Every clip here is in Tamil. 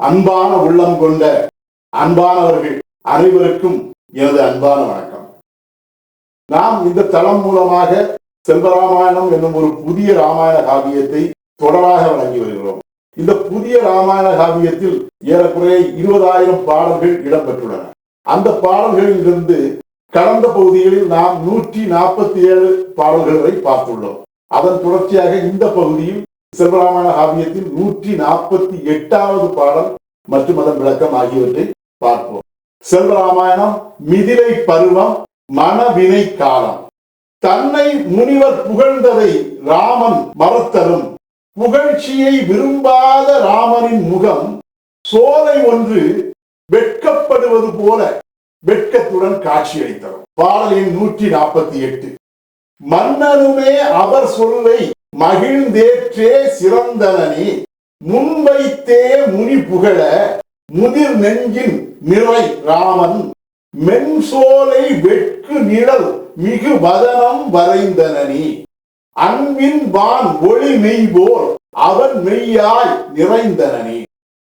அன்பான உள்ளம் கொண்ட அன்பானவர்கள் அனைவருக்கும் எனது அன்பான வணக்கம். நாம் இந்த தளம் மூலமாக செல்வராமாயணம் என்னும் ஒரு புதிய ராமாயண காவியத்தை தொடராக வழங்கி வருகிறோம். இந்த புதிய ராமாயண காவியத்தில் ஏறக்குறைய இருபதாயிரம் பாடல்கள் இடம்பெற்றுள்ளன. அந்த பாடல்களில் இருந்து கடந்த பகுதிகளில் நாம் நூற்றி நாற்பத்தி ஏழு பாடல்கள் வரை பார்த்துள்ளோம். அதன் தொடர்ச்சியாக இந்த பகுதியில் செல்வராமாயண காவியத்தின் நூற்றி நாற்பத்தி எட்டாவது பாடல் மற்றும் அதன் விளக்கம் ஆகியவற்றை பார்ப்போம். செல்வராமாயணம் மிதிலை பருவம் மனவினை காலம். தன்னை முனிவர் புகழ்ந்ததை ராமன் மறத்தரும். புகழ்ச்சியை விரும்பாத ராமனின் முகம் சோலை ஒன்று வெட்கப்படுவது போல வெட்கத்துடன் காட்சியளித்தரும். பாடலின் நூற்றி நாற்பத்தி எட்டு. மன்னனுமே அவர் சொல்லை மகிழ்ந்தேற்றே சிறந்தனி முன்வைத்தே முனி புகழ முதிர் நெஞ்சின் நிறை ராமன். மென்சோலை வெட்கு நிழல் மிகு வதனம் வரைந்தனனி. அன்பின் வான் ஒளி மெய்போல் அவன் மெய்யாய் நிறைந்தனனி.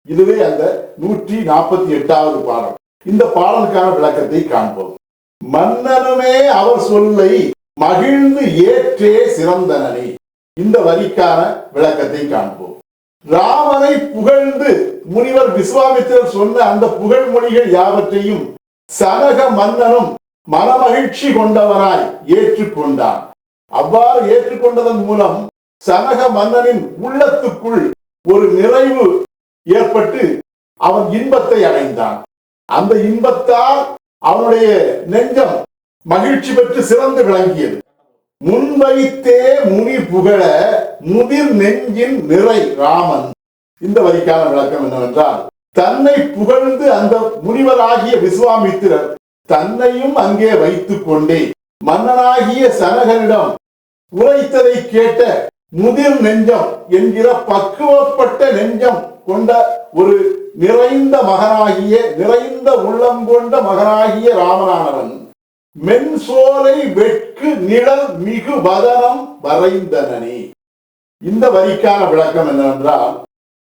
இதுவே அந்த நூற்றி நாற்பத்தி எட்டாவது பாடல். இந்த பாடலுக்கான விளக்கத்தை காண்போம். மன்னனுமே அவர் சொல்லை மகிழ்ந்து ஏற்றே சிறந்தனனி. இந்த வரிக்கான விளக்கத்தை காண்போம். ராமனை புகழ்ந்து முனிவர் விஸ்வாமித்திரர் சொன்ன அந்த புகழ்மொழிகள் யாவற்றையும் சனக மன்னனும் மனமகிழ்ச்சி கொண்டவனாய் ஏற்றுக்கொண்டான். அவ்வாறு ஏற்றுக்கொண்டதன் மூலம் சனக மன்னனின் உள்ளத்துக்குள் ஒரு நிறைவு ஏற்பட்டு அவன் இன்பத்தை அடைந்தான். அந்த இன்பத்தால் அவனுடைய நெஞ்சம் மகிழ்ச்சி பெற்று சிறந்து விளங்கியது. முன்வைத்தே முனி புகழ முதிர் நெஞ்சின் நிறை ராமன். இந்த வரிக்கான விளக்கம் என்னவென்றால் தன்னை புகழ்ந்து அந்த முனிவராகிய விஸ்வாமித்திரர் தன்னையும் அங்கே வைத்துக் கொண்டே மன்னனாகிய சனகனிடம் உரைத்ததை கேட்ட முதிர் நெஞ்சம் என்கிற பக்குவப்பட்ட நெஞ்சம் கொண்ட ஒரு நிறைந்த மகனாகிய நிறைந்த உள்ளம் கொண்ட மகனாகிய ராமனானவன். மென்சோலை வெட்கு நிழல் மிகு வதனம் வரைந்தனனே. இந்த வரிக்கான விளக்கம் என்னவென்றால்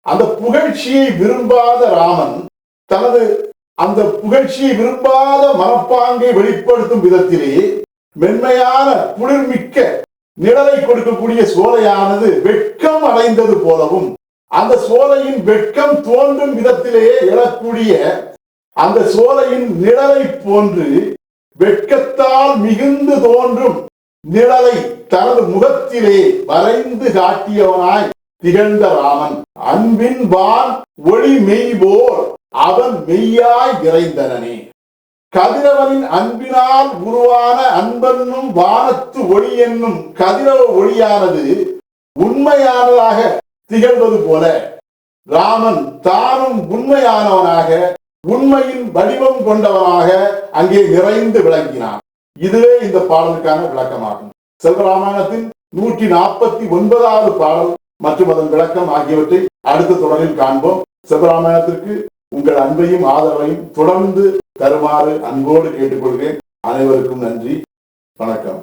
அந்த புகழ்ச்சியை விரும்பாத ராமன் தனது அந்த புகழ்ச்சியை விரும்பாத மனப்பாங்கை வெளிப்படுத்தும் விதத்திலே மென்மையான குளிர்மிக்க நிழலை கொடுக்கக்கூடிய சோலையானது வெட்கம் அடைந்தது போலவும் அந்த சோலையின் வெட்கம் தோன்றும் விதத்திலேயே எழக்கூடிய அந்த சோலையின் நிழலை போன்று வெட்கத்தால் மிகுந்து தோன்றும் நிழலை தனது முகத்திலே வரைந்து காட்டியவனாய் திகழ்ந்த ராமன். அன்பின் வான் ஒளி மெய்போர் அவன் மெய்யாய் விரைந்தனே கதிரவனின் அன்பினால் உருவான அன்பென்னும் வானத்து ஒளி என்னும் கதிரவ ஒளியானது உண்மையானதாக திகழ்வது போல. ராமன் தானும் உண்மையானவனாக உண்மையின் வடிவம் கொண்டவனாக அங்கே நிறைந்து விளங்கினான். இதுவே இந்த பாடலுக்கான விளக்கமாகும். செல்வராமாயணத்தின் நூற்றி நாற்பத்தி ஒன்பதாவது பாடல் மற்றும் அதன் விளக்கம் ஆகியவற்றை அடுத்த தொடரில் காண்போம். செல்வராமாயணத்திற்கு உங்கள் அன்பையும் ஆதரவையும் தொடர்ந்து தருமாறு அன்போடு கேட்டுக்கொள்கிறேன். அனைவருக்கும் நன்றி. வணக்கம்.